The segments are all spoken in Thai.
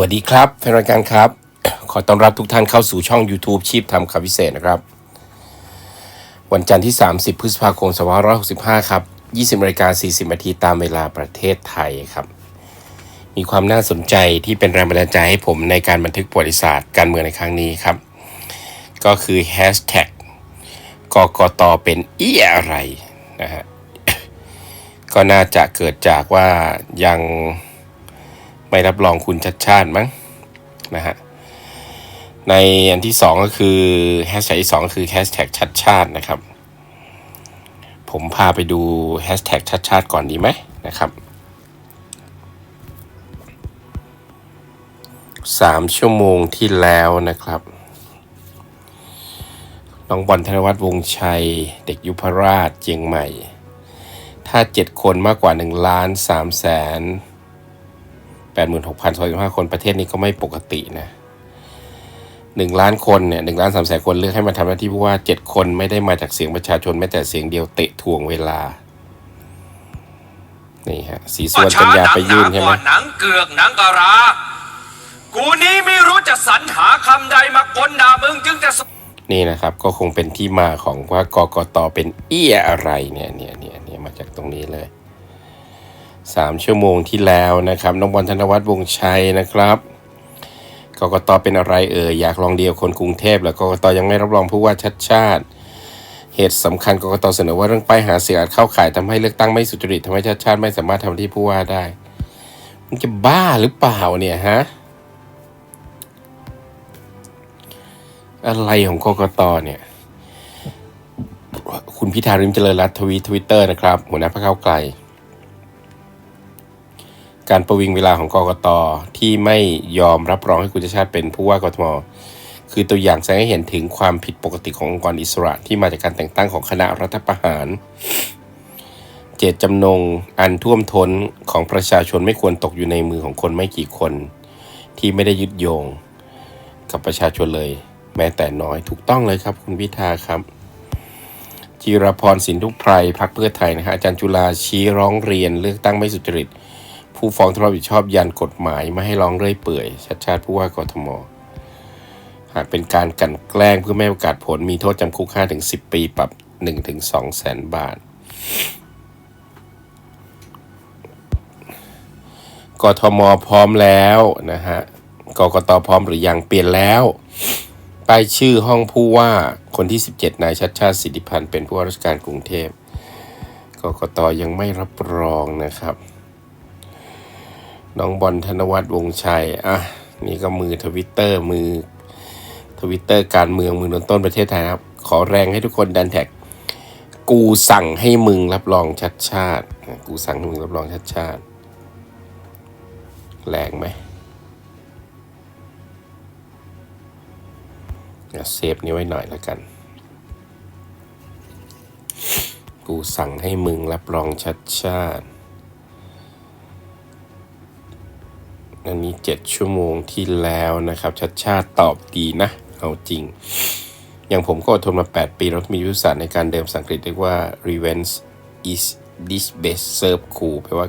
วัสดีครับแฟนรายการครับ ขอต้อนรับทุกท่านเข้าสู่ช่อง YouTube ชีพทำคำพิเศษนะครับ วันจันทร์ที่ 30 พฤษภาคม2565 ครับ 20นาฬิกา40นาทีตามเวลาประเทศไทยครับ มีความน่าสนใจที่เป็นแรงบันดาลใจให้ผมในการบันทึกประวัติศาสตร์การเมืองในครั้งนี้ครับ ก็คือ Hashtag กกตเป็นเอีอะไรนะฮะก็น่าจะเกิดจากว่ายัง ไม่รับรองคุณชัดชาติมั้งนะฮะในอันที่สองก็คือแฮชแท็กที่สองคือแฮชแท็กชัดชาตินะครับ ผมพาไปดูแฮชแท็กชัดชาติก่อนดีไหมนะครับสามชั่วโมงที่แล้วนะครับ น้องบอลธนวัฒน์วงชัย เด็กยุพราชเจียงใหม่ ถ้าเจ็ดคนมากกว่า 1 ล้าน3แสน 86,025คนประเทศนี้ก็ไม่ปกตินะหนึ่งล้านคนเนี่ยหนึ่งล้านสามแสนคนเลือกให้มาทำหน้าที่ผู้ว่าเจ็ดคนไม่ได้มาจากเสียงประชาชนแม้แต่เสียงเดียวเตะทวงเวลา นี่ฮะ สีส่วนปัญญาไปยื่นใช่ไหมก่อนหนังเกือกหนังกะรา กูนี้ไม่รู้จะสรรหาคำใดมากลด่ามึงจึงจะนี่นะครับ ก็คงเป็นที่มาของว่ากกตเป็นเอี้ยอะไรเนี่ยเนี่ยเนี่ยเนี่ยมาจากตรงนี้เลย สามชั่วโมงที่แล้วนะครับน้องบอลธนวัฒน์วงชัยนะครับกกตเป็นอะไรเอ่ยอยากลองเดียวคนกรุงเทพแล้วกกตยังไม่รับรองผู้ว่าชัดชาติ เหตุสำคัญกกตเสนอว่าเรื่องป้ายหาเสียงอาจเข้าข่ายทำให้เลือกตั้งไม่สุจริตทำให้ชาติชาติไม่สามารถทำหน้าที่ผู้ว่าได้มันจะบ้าหรือเปล่าเนี่ยฮะอะไรของกกตเนี่ย คุณพิธาริมเจริญรัตน์ทวีตทวิตเตอร์นะครับ หัวหน้าพรรคก้าไกล การประวิงเวลาของกกตที่ไม่ยอมรับรองให้คุณชาติชาติเป็นผู้ว่ากทม คือตัวอย่างแสดงให้เห็นถึงความผิดปกติขององค์กรอิสระที่มาจากการแต่งตั้งของคณะรัฐประหาร เจตจำนงอันท่วมท้นของประชาชนไม่ควรตกอยู่ในมือของคนไม่กี่คน ที่ไม่ได้ยึดโยง กับประชาชนเลย แม้แต่น้อยถูกต้องเลยครับคุณพิธาครับจิรพรสินทุไพรพักเพื่อไทยนะฮะอาจารย์จุลาชี้ร้องเรียนเลือกตั้งไม่สุจริต ผู้ฟ้องต้องรับผิดชอบยันกฎหมายไม่ให้ร้องเรื่อยเปื่อยชัดชาติผู้ว่ากทม หากเป็นการกันแกล้งเพื่อไม่ให้โอกาสผลมีโทษจำคุก 5-10 ปีปรับ 1-2แสนบาทกทมพร้อมแล้วนะฮะกกตพร้อมหรือยังเปลี่ยนแล้วป้ายชื่อห้องผู้ว่าคนที่ 17 นายชัดชาติสิทธิพันธ์เป็นผู้ว่าราชการกรุงเทพกกตยังไม่รับรองนะครับ น้องบอลธนวัฒน์วงชัย อะ นี่ก็มือทวิตเตอร์มือทวิตเตอร์การเมืองมือต้นต้นประเทศไทยครับ ขอแรงให้ทุกคนดันแท็ก กูสั่งให้มึงรับรองชัดชาติ กูสั่งให้มึงรับรองชัดชาติ แรงไหมเดี๋ยวเซฟนี้ไว้หน่อยแล้วกัน กูสั่งให้มึงรับรองชัดชาติ อันนี้เจ็ดชั่วโมงที่แล้วนะครับชัดชาติตอบดีนะ เอาจริง อย่างผมก็อดทนมา 8 ปีแล้วมียุทธศาสตร์ในการเดิมสังกฤษเรียกว่า revenge is this best serve cool แปลว่า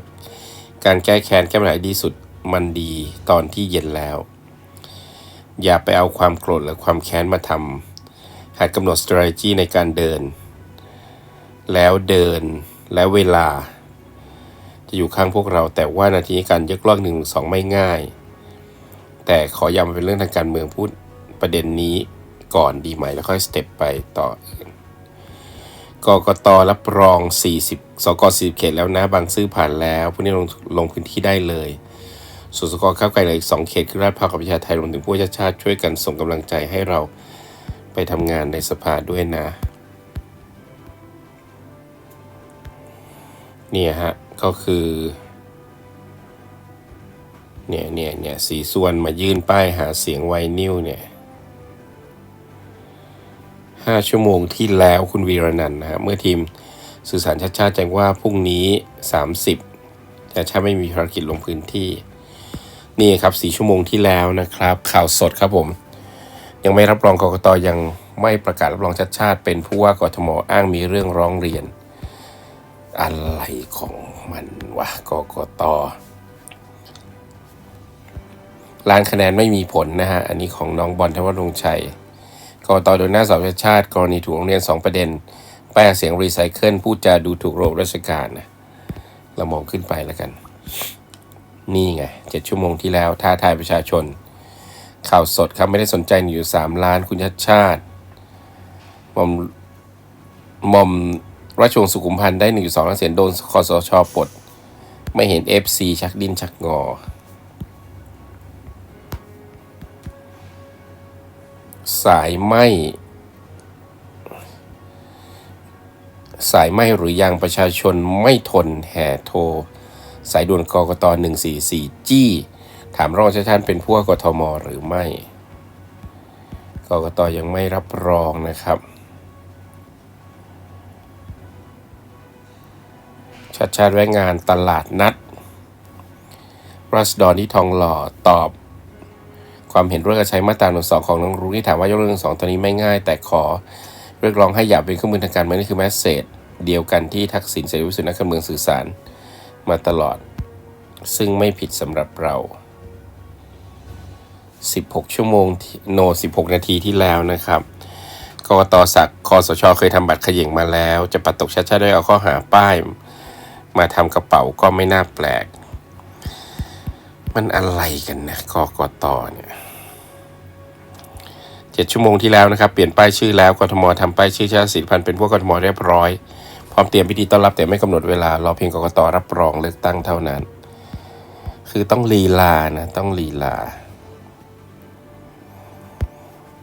การแก้แค้นแก้ปัญหาดีสุดมันดีตอนที่เย็นแล้ว อย่าไปเอาความโกรธหรือความแค้นมาทำหัดกำหนด strategy ในการเดิน แล้วเดินแล้วเวลา จะอยู่ข้างพวกเรา แต่ว่านาทีนี้การยกเลิกหนึ่งสองไม่ง่าย แต่ขอย้ำเป็นเรื่องทางการเมืองพูดประเด็นนี้ก่อนดีไหมแล้วค่อยสเต็ปไปต่อกกตรับรอง 40 สก40 เขตแล้วนะ บางซื่อผ่านแล้วพวกนี้ลงลงพื้นที่ได้เลย ส่วนสกข้าวไกลเหลืออีก 2 เขตคือราชพาวกับประชาไทยรวมถึงผู้ว่าชาติชาติช่วยกันส่งกำลังใจให้เราไปทำงานในสภาด้วยนะ เนี่ยฮะ ก็คือ เนี่ยเนี่ยเนี่ยสีส่วนมายื่นป้ายหาเสียงไวนิวเนี่ยห้าชั่วโมงที่แล้วคุณวีรนันท์นะฮะเมื่อทีมสื่อสารชาติชาติแจ้งว่าพรุ่งนี้ 30ชาติชาติไม่มีภารกิจลงพื้นที่ นี่ครับสี่ชั่วโมงที่แล้วนะครับ ข่าวสดครับผม ยังไม่รับรองกกตยังไม่ประกาศรับรองชาติชาติ เป็นผู้ว่ากทมอ้างมีเรื่องร้องเรียน อะไรของ มันวะกกตล้านคะแนนไม่มีผลนะฮะ อันนี้ของน้องบอลธวัชรงค์ชัยกกตโดยหน้าสอบชาติชาติ กรณีถูกโรงเรียน 2 ประเด็น แป้เสียงรีไซเคิลพูดจาดูถูกโระบบราชการนะเรามองขึ้นไปแล้วกัน นี่ไงเจ็ดชั่วโมงที่แล้วท้าทายประชาชน ข่าวสดครับไม่ได้สนใจอยู่สามล้านคุณชัดชาติหม่อมหม่อม ราชวงศ์สุขุมพันธ์ได้หนึ่งสองล้านเสียงโดนคอสชปลด ไม่เห็น FC ชักดิ้นชักงอ สายไหมสายไหมหรือยังประชาชนไม่ทนแห่โทร สายด่วนกกต144 จี้ ถามรองชาติชาติเป็นผู้ว่ากทมหรือไม่กกตยังไม่รับรองนะครับ ชัดชาติแวะงานตลาดนัดรัสดอนที่ทองหล่อตอบ ความเห็นเรื่องการใช้มาตราหนึ่งสองของน้องรู้ที่ถามว่ายกเลิกหนึ่งสองตอนนี้ไม่ง่าย แต่ขอเรียกร้องให้อย่าเป็นเครื่องมือทางการเมืองนี่คือแมสเซจเดียวกันที่ทักษิณเสรีพิสุทธิ์นักการเมืองสื่อสารมาตลอด ซึ่งไม่ผิดสำหรับเรา 16 ชั่วโมงโน 16 นาทีที่แล้วนะครับกกตสักคอสช เคยทำบัตรขย่งมาแล้ว จะปัดตกชัดชาติด้วยเอาข้อหาป้าย มาทำกระเป๋าก็ไม่น่าแปลก มันอะไรกันนะกกตเนี่ยเจ็ดชั่วโมงที่แล้วนะครับ เปลี่ยนป้ายชื่อแล้วกทมทำป้ายชื่อชาติสิทธิพันธ์เป็นพวกกทมเรียบร้อย พร้อมเตรียมพิธีต้อนรับแต่ไม่กำหนดเวลารอเพียงกกตรับรองเลือกตั้งเท่านั้น คือต้องลีลานะ ต้องลีลา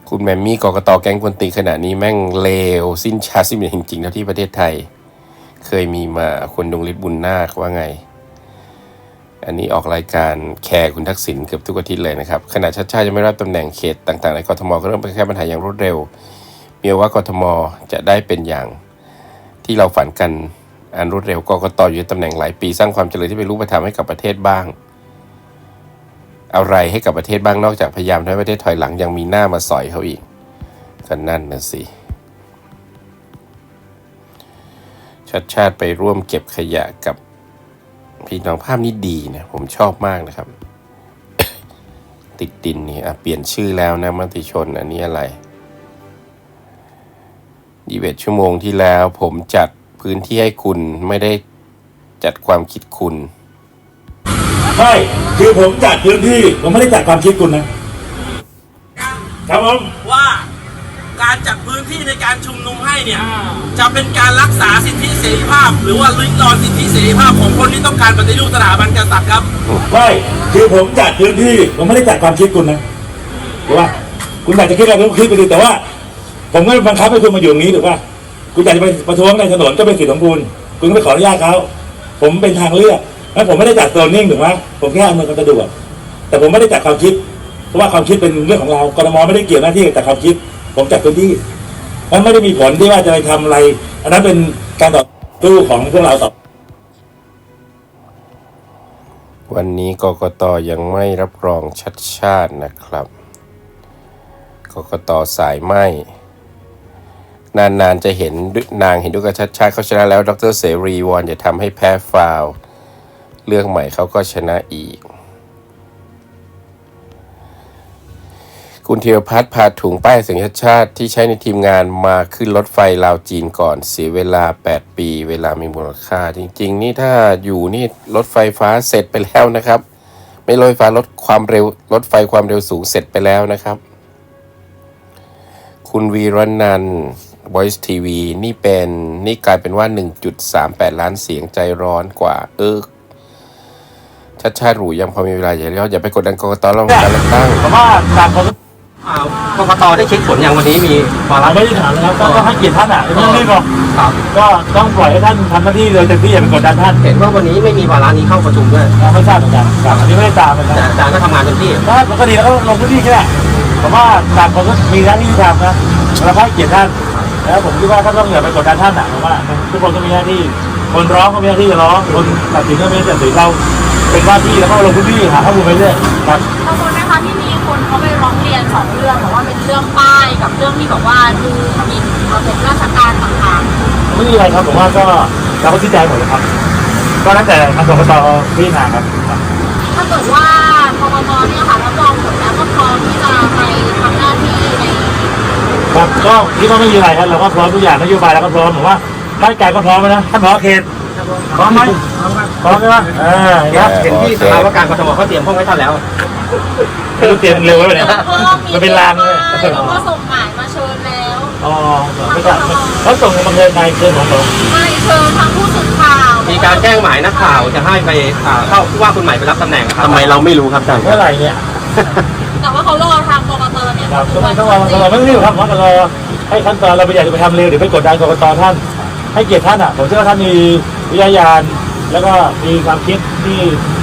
คุณแมมมี่กกตแก๊งคนตีขณะนี้แม่งเลว สิ้นชาสิ้นเดีจริงๆเท่าที่ประเทศไทย เคยมีมาคนดงฤทธิ์บุญนาคว่าไง อันนี้ออกรายการแคร์คุณทักษิณเกือบทุกอาทิตย์เลยนะครับขณะชาติชาติยังไม่รับตำแหน่งเขตต่าง ๆ ในกทมก็เริ่มไปแก้ปัญหาอย่างรวดเร็ว มีว่ากทมจะได้เป็นอย่างที่เราฝันกันอันรวดเร็วกกตอยู่ในตำแหน่งหลายปีสร้างความเจริญที่เป็นรูปธรรมให้กับประเทศบ้าง อะไรให้กับประเทศบ้างนอกจากพยายามทำให้ประเทศถอยหลังยังมีหน้ามาสอยเขาอีกก็นั่นนะสิ ชัดชาติไปร่วมเก็บขยะกับพี่น้องภาพนี้ดีนะผมชอบมากนะครับ ติดดินนี่อะเปลี่ยนชื่อแล้วนะมติชนอันนี้อะไรยี่สิบชั่วโมงที่แล้ว ผมจัดพื้นที่ให้คุณไม่ได้จัดความคิดคุณใช่คือผมจัดพื้นที่ ผมไม่ได้จัดความคิดคุณนะ ครับผมว่าการจัดพื้นที่ในการชุมนุมให้เนี่ย จะเป็นการรักษาสิทธิเสรีภาพ หรือว่าลิดรอนสิทธิเสรีภาพของคนที่ต้องการปฏิรูปสถาบันกษัตริย์ครับใช่คือผมจัดพื้นที่ผมไม่ได้จัดความคิดคุณนะถูกป่ะคุณอยากจะคิดอะไรก็คิดไปดิแต่ว่า ผมก็บังคับให้คุณมาอยู่ตรงนี้ถูกป่ะคุณอยากจะไปประท้วงในถนนก็เป็นสิทธิของคุณคุณก็ไปขออนุญาตเขาผมเป็นทางเลือกแล้วผมไม่ได้จัดโซนนิ่งถูกไหมผมแค่อำนวยความสะดวกแต่ผมไม่ได้จัดความคิด เพราะว่าความคิดเป็นเรื่องของเรากรมไม่ได้เกี่ยวหน้าที่กับความคิด ผมจัดพื้นที่ มันไม่ได้มีผลที่ว่าจะไปทำอะไร อันนั้นเป็นการต่อสู้ของพวกเราต่อวันนี้กกตยังไม่รับรองชัดชาตินะครับ กกตสายไหมนานๆจะเห็นนางเห็นด้วยกับชัดชาติเขาชนะแล้ว ดรเสรีวอนจะทำให้แพ้ฟาว เรื่องใหม่เขาก็ชนะอีก คุณธียรพัฒน์พาถุงป้ายสียงชัดชาติที่ใช้ในทีมงานมาขึ้นรถไฟลาวจีนก่อนเสียเวลา 8 ปี เวลามีมูลค่า จริง ๆ นี่ถ้าอยู่นี่รถไฟฟ้าเสร็จไปแล้วนะครับ ไม่รถไฟฟ้ารถความเร็วรถไฟความเร็วสูงเสร็จไปแล้วนะครับ คุณวีรนันท์ Voice TV นี่เป็นนี่กลายเป็นว่า 1.38 ล้านเสียงใจร้อนกว่า เออชัดชาติหรูยังพอมีเวลาอย่าเรียกอย่าไปกดดันกกตเราการเลือกตั้งเพราะว่า การเขาอ่ากกตได้เช็คผลอย่างวันนี้มีวาระไม่ได้ถามนะครับก็ให้เกียรติท่านอะไม่ต้องรีบหรอกครับก็ต้องปล่อยให้ท่านทำหน้าที่โดยเต็มที่อย่าไปกดดันท่านเห็นว่าวันนี้ไม่มีวาระนี้เข้าประชุมด้วยไม่ทราบเหมือนกันครับอันนี้ไม่ได้ตามเหมือนกันแต่อาจารย์ก็ทำงานเต็มที่ถ้าปกติแล้วก็ลงพื้นที่แค่ผมว่าต่างคนก็มีหน้าที่ทำนะแล้วก็ให้เกียรติท่านแล้วผมคิดว่าท่านต้องอย่าไปกดดันท่านอะผมว่าทุกคนก็มีหน้าที่ คนร้องก็มีหน้าที่จะร้องคนตัดสินก็มีหน้าที่ตัดสินเราเป็นหน้าที่แล้วก็ลงพื้นที่หาข้อมูลไปเรื่อยครับ สองเรื่องบอกว่าเป็นเรื่องป้ายกับเรื่องที่บอกว่าดูหมิ่นระบราชการต่างไม่มีอะไรครับผมว่าก็เราก็ชี้แจงหมดเลยครับ ก็ตั้งแต่ทางกกตพิจารณาครับถ้าเกิดว่ากกตเนี่ยค่ะรับรองผลแล้วก็พร้อมที่จะไปทำหน้าที่ในครับก็ที่ก็ไม่มีอะไรครับเราก็พร้อมทุกอย่างนโยบายเราก็พร้อมผมว่าท่านไก่ก็พร้อมนะท่านพร้อมเขตพร้อมไหมพร้อมใช่ไหมเออเห็ไหมเห็นที่สภาว่าการกทมเขาเตรียมห้องไว้ท่านแล้ว ไม่รู้เตรียมเร็วไว้ไหมเนี่ยมันเป็นลางเลยแล้วก็ส่งหมายมาเชิญแล้วอ๋อไม่ใช่เขาส่งมาเงินในเกินของผมไม่เชิญทางผู้สื่อข่าวมีการแจ้งหมายนักข่าวจะให้ไปอ่าเข้าผู้ว่าคุณใหม่ไปรับตำแหน่งทำไมเราไม่รู้ครับท่านเมื่อไหร่เนี่ยแต่ว่าเขารอทางกกตเนี่ยครับก็ไม่ต้องรอเราไม่รีบครับเพราะเราให้ขั้นตอนเราไปอยากจะไปทำเร็วเดี๋ยวไปกดดันกรกตท่าน ให้เกียรติท่านอะผมเชื่อว่าท่านมีวิทยาญาณแล้วก็มีความคิดที่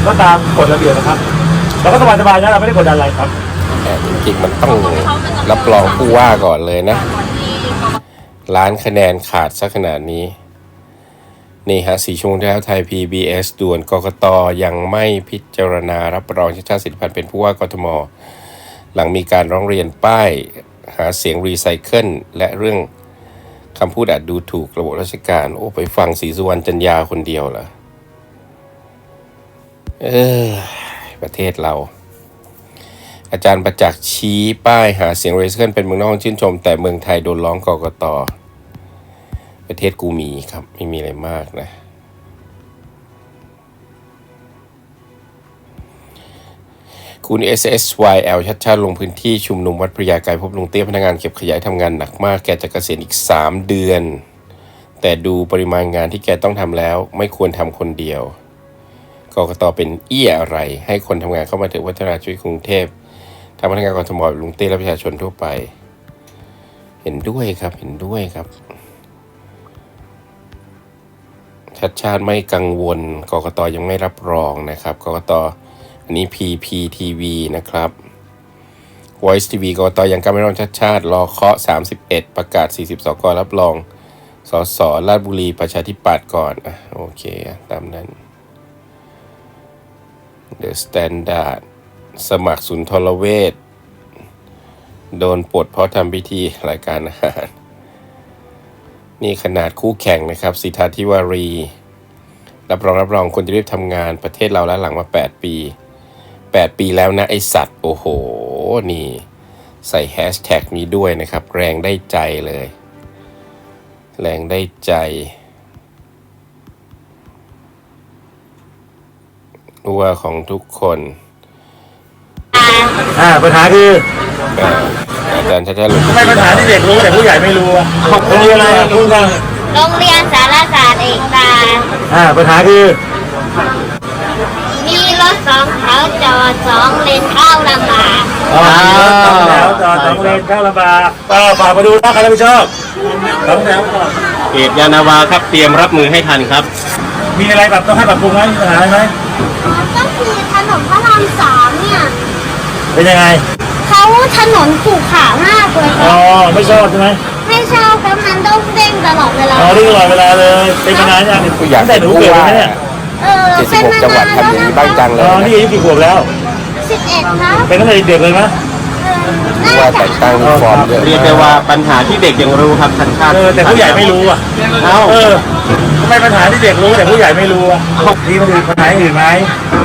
ก็ตามกฎระเบียบนะครับ เราก็สบายๆนะเราไม่ได้กดดันอะไรครับ แต่จริงๆมันต้องรับรองผู้ว่าก่อนเลยนะก่อนที่กกตล้านคะแนนขาดสักขนาดนี้ นี่ฮะสีช่วโมงที่แล้วไทย PBS ด่วนกกตยังไม่พิจารณารับรองชาติชาติสิทธิพันธ์เป็นผู้ว่ากทม หลังมีการร้องเรียนป้าย หาเสียงรีไซเคิลและเรื่องคำพูดอาจดูถูกระบบราชการ โอ้ ไปฟังศรีสุวรรณจันยาคนเดียวเหรอเออ ประเทศเรา อาจารย์ประจักษ์ชี้ป้ายหาเสียงเรีไซเคิลเป็นเมืองนอกชื่นชม แต่เมืองไทยโดนร้องกกตประเทศกูมีครับ ไม่มีอะไรมากนะ คุณ SSYL ชัดชาติลงพื้นที่ชุมนุมวัดพระยาไกรพบลุงเตี้ยพนักงานเก็บขยะทำงานหนักมากแกจะเกษียณอีก 3 เดือน แต่ดูปริมาณงานที่แกต้องทำแล้วไม่ควรทำคนเดียว กกตเป็นเอี้ยอะไร ให้คนทำงานเข้ามาถึงวัฒนาชีวิตกรุงเทพทำพนักงานกรทมบบลุงเต้และประชาชนทั่วไป เห็นด้วยครับเห็นด้วยครับ ชัดชาติไม่กังวลกกตยังไม่รับรองนะครับกกตอันนี้ PPTV นะครับ Voice TV กกตยังกำไม่รองชัดชาติ รอเคาะ 31 ประกาศ40สกรับรองสสราชบุรีประชาธิปัตย์ก่อนอะโอเคอะตามนั้น The Standard สมัครสุนทรเวชโดนปลดเพราะทำพิธีรายการอาหาร นี่ขนาดคู่แข่งนะครับสิทธาธิวารี รับรองรับรองคนจะรีบทำงานประเทศเราแล้วหลังมา 8 ปี 8 ปีแล้วนะไอสัตว์ โอ้โห นี่ ใส่แฮชแท็กนี้ด้วยนะครับ แรงได้ใจเลย แรงได้ใจ ว่าของทุกคนอ่าปัญหาคืออ่าอาจารย์ชัดชาติลงทำไมปัญหาที่เด็กรู้แต่ผู้ใหญ่ไม่รู้อะโรงเรียนอะไรอะคุณกันโรงเรียนสารศาสตร์เอกตาอ่าปัญหาคือ มีรถสองแถวจอดสองเลนเข้าลำบากอ๋อสองแถวจอดสองเลนเข้าลำบากก็ฝากมาดูนะใครรับผิดชอบสองแถวก่อนเอกยานาวาครับเตรียมรับมือให้ทันครับ มีอะไรแบบต้องให้ปรับปรุงไหมมีปัญหาอะไรไหมก็คือถนนพระรามสามเนี่ยเป็นยังไงเขาถนนขรุขระมากเลยคอ๋รัอบไม่ชอบใช่ไหมไม่ชอบครับมันต้องเด้งตลอดเวลาอ๋อนี่ตลอดเวลาเลยเป็นมานานยังผู้อยากตั้งแต่เป็นหนูผู้เกิดว่าไหมเนี่ยเออเป็นมา76จังหวัดนานทำอย่างนี้บ้างจังเลอ๋ยอนะนี่อายุกี่ขวบแล้ว สิบเอ็ดครับเป็นตั้งแต่เด็กเลยไหมเออ ว่าน่าจะแต่งตั้งฟอร์มเยอะเรียกได้ว่าปัญหาที่เด็กยังรู้ครับทันชาติเออแต่ผู้ใหญ่ไม่รู้อะเอ้าเออทำไมปัญหาที่เด็กรู้แต่ผู้ใหญ่ไม่รู้อะนี่มันอื่นปัญหาอื่นไหม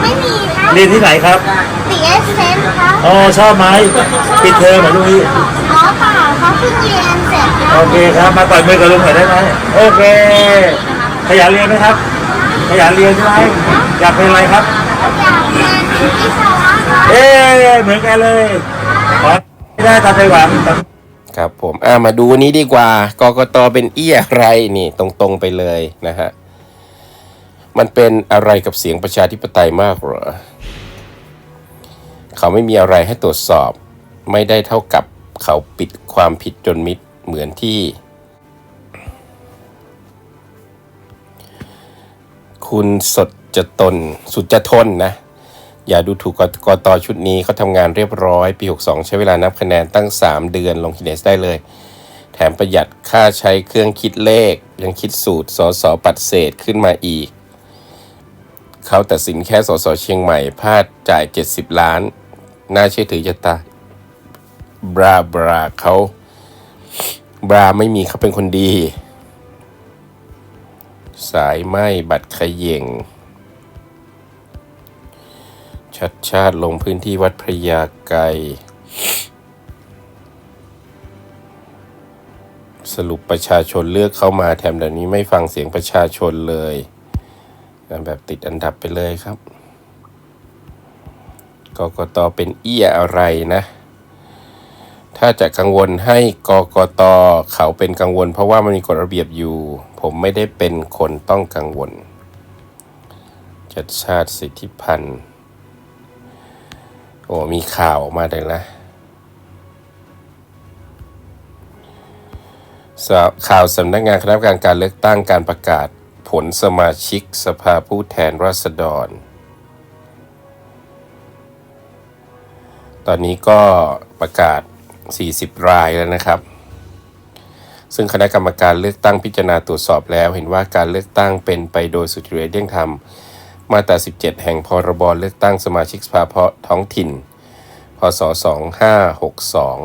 ไม่มีครับเรียนที่ไหนครับตีเอสเซนครับอ๋อชอบไหมปิดเทอมเหมือนลูกพี่อ๋อเปล่าเขาเพิ่งเรียนเสร็จครัโอบเคครับมาต่อยมือกับลุงหน่อยได้ไหมโอเค ขยันเรียนไหมครับ ขยันเรียนใช่ไหมอยากเป็นอะไรครับอยากเรียนวิศวะครับเอ๊ะเหมือนกันเลยขอให้ ได้ตามใจหวังครับผมอ่ามาดูนนี้ดีกว่ากกตเป็นเอี้ยอะไรนี่ตรงๆไปเลยนะฮะ มันเป็นอะไรกับเสียงประชาธิปไตยมากเหรอ เขาไม่มีอะไรให้ตรวจสอบ ไม่ได้เท่ากับเขาปิดความผิดจนมิดเหมือนที่ คุณสดจะตน สุดจะทนนะ อย่าดูถูกกตชุดนี้เขาทำงานเรียบร้อยปี 62 ใช้เวลานับคะแนนตั้ง 3 เดือนลงคินเนสได้เลย แถมประหยัดค่าใช้เครื่องคิดเลข ยังคิดสูตรสอสอปัดเศษขึ้นมาอีก เขาตัดสินแค่สอสอเชียงใหม่พลาดจ่าย 70 ล้าน น่าเชื่อถือจะตายบราบราเขาบราไม่มีเขาเป็นคนดี สายไหมบัตรขย่ง ชัดชาติลงพื้นที่วัดพระยาไกรสรุปประชาชนเลือกเข้ามาแถมเดี๋ยวนี้ไม่ฟังเสียงประชาชนเลย แบบติดอันดับไปเลยครับกกตเป็นเอี้ยอะไรนะ ถ้าจะกังวลให้กกตเขาเป็นกังวล เพราะว่ามันมีกฎระเบียบอยู่ ผมไม่ได้เป็นคนต้องกังวล จัดชาติสิทธิพันธ์ โอ้มีข่าวออกมาเลยนะสาข่าวสำนักงานคณะกรรมการการเลือกตั้งการประกาศผลสมาชิกสภาผู้แทนราษฎร ตอนนี้ก็ประกาศ 40 รายแล้วนะครับ ซึ่งคณะกรรมการเลือกตั้งพิจารณาตรวจสอบแล้ว เห็นว่าการเลือกตั้งเป็นไปโดยสุจริตเที่ยงธรรม มาตรา 17 แห่งพรบเลือกตั้งสมาชิกสภาเพอท้องถิ่น พศ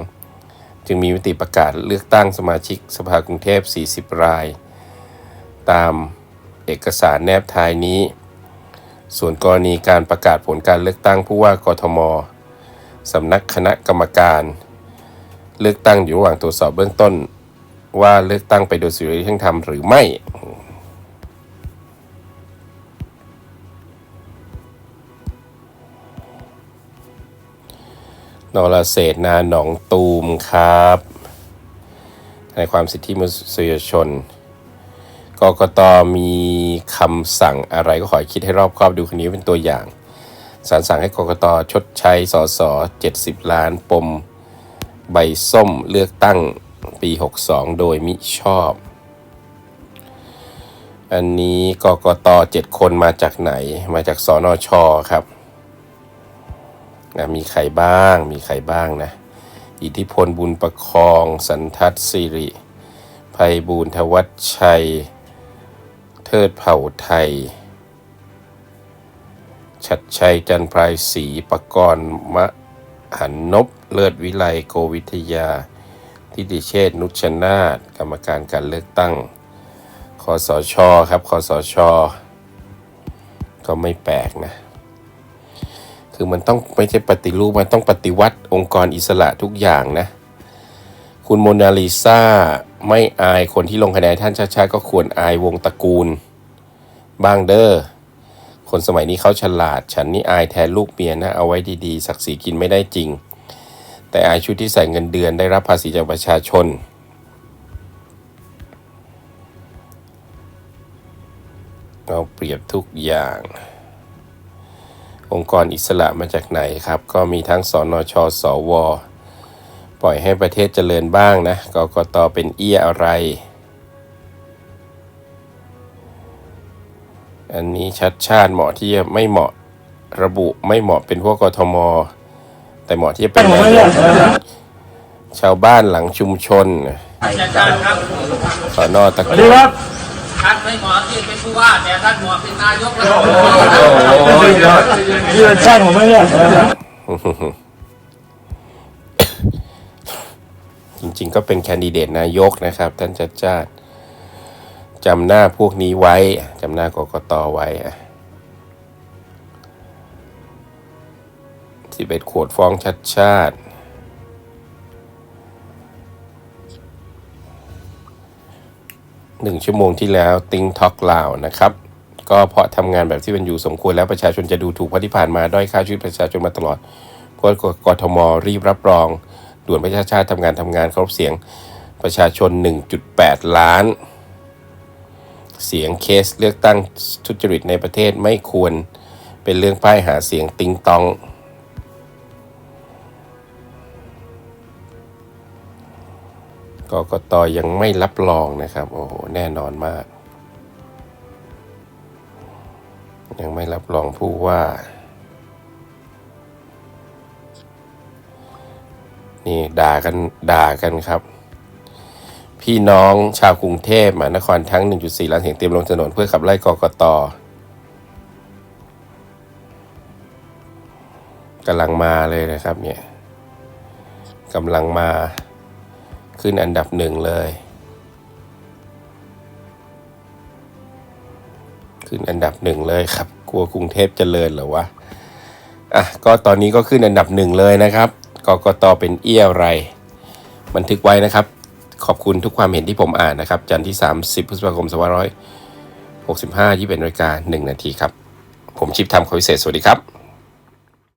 2562 จึงมีมติประกาศเลือกตั้งสมาชิกสภากรุงเทพ 40 ราย ตามเอกสารแนบท้ายนี้ ส่วนกรณีการประกาศผลการเลือกตั้งผู้ว่ากทม สำนักคณะกรรมการ เลือกตั้งอยู่ระหว่างตรวจสอบเบื้องต้น ว่าเลือกตั้งไปโดยสุริยธรรมหรือไม่ นรเศษนาหนองตูมครับในความสิทธิมนุษยชนกกตมีคำสั่งอะไรก็ขอคิดให้รอบคอบดูคนนี้เป็นตัวอย่างศาลสั่งให้กกตชดใช้สส70 ล้านปม ใบส้มเลือกตั้งปี 62 โดยมิชอบ อันนี้กกต7คนมาจากไหน มาจากสอนอชอครับ นะมีใครบ้าง มีใครบ้างนะ อิทธิพลบุญประคอง สันทัศสิริภัยบูรทวัชชัย เทิดเผ่าไทย ชัดชัยจันพรายศรีปกรณ์มะหันนบ เลิศวิไลโกวิทยา ทิติเชษนุชนาธกรรมการการเลือกตั้งคอสชครับคอสชก็ไม่แปลกนะ คือมันต้องไม่ใช่ปฏิรูปมันต้องปฏิวัติองค์กรอิสระทุกอย่างนะ คุณโมนาลิซาไม่อายคนที่ลงคะแนนท่านชาชาติก็ควรอายวงตระกูล บ้างเด้อคนสมัยนี้เขาฉลาด ฉันนี่อายแทนลูกเมียนะ เอาไว้ดีๆ ศักดิ์ศรีกินไม่ได้จริง แต่อายชุดที่ใส่เงินเดือนได้รับภาษีจากประชาชนเราเปรียบทุกอย่าง องค์กรอิสระมาจากไหนครับ ก็มีทั้งสนชสวปล่อยให้ประเทศเจริญบ้างนะกกตเป็นเอี้ยอะไร อันนี้ชัดชาติเหมาะที่จะไม่เหมาะระบุไม่เหมาะเป็นพวกกทม แต่เหมาะที่จะเป็นนายกชาวบ้านหลังชุมชนอาจารย์ครับสอนอตะสวัสกุดีครับ ท่านไม่เหมาะที่เป็นผู้ว่าแต่ท่านเหมาะเป็นนายกรัฐมนตรีนี่เป็นช่างผมไหมเนี่ยจริงๆก็เป็นแคนดิเดตนายกนะครับ ท่านชัดชาติจำหน้าพวกนี้ไว้จำหน้ากกตไว้ที่เป็นขวดฟ้องชัดชาติ หนึ่งชั่วโมงที่แล้วติ้งท็อกลาวนะครับ ก็เพราะทำงานแบบที่เป็นอยู่สมควรแล้วประชาชนจะดูถูกเพราะที่ผ่านมาด้อยค่าชีวิตประชาชนมาตลอดเพราะกทมรีบรับรอง ด่วนประชาชาติทำงานทำงานเคารพเสียงประชาชน 1.8 ล้าน เสียงเคสเลือกตั้งทุจริตในประเทศไม่ควรเป็นเรื่องป้ายหาเสียงติงตอง กกตยังไม่รับรองนะครับ โอ้โห แน่นอนมาก ยังไม่รับรองผู้ว่า นี่ด่ากันด่ากันครับ พี่น้องชาวกรุงเทพมหานครทั้ง 1.4 ล้านเสียงเตรียมลงถนนเพื่อขับไล่กกตกำลังมาเลยนะครับเนี่ยกำลังมา ขึ้นอันดับหนึ่งเลย ขึ้นอันดับหนึ่งเลยครับ กลัวกรุงเทพเจริญเหรอวะ อะ ก็ตอนนี้ก็ขึ้นอันดับหนึ่งเลยนะครับ กกตเป็นเอี้ยไร บันทึกไว้นะครับ ขอบคุณทุกความเห็นที่ผมอ่านนะครับ จันทร์ที่ 30พฤษภาคม2565 21นาฬิกา1นาทีครับ ผมชิปทำคอวิเศษ สวัสดีครับ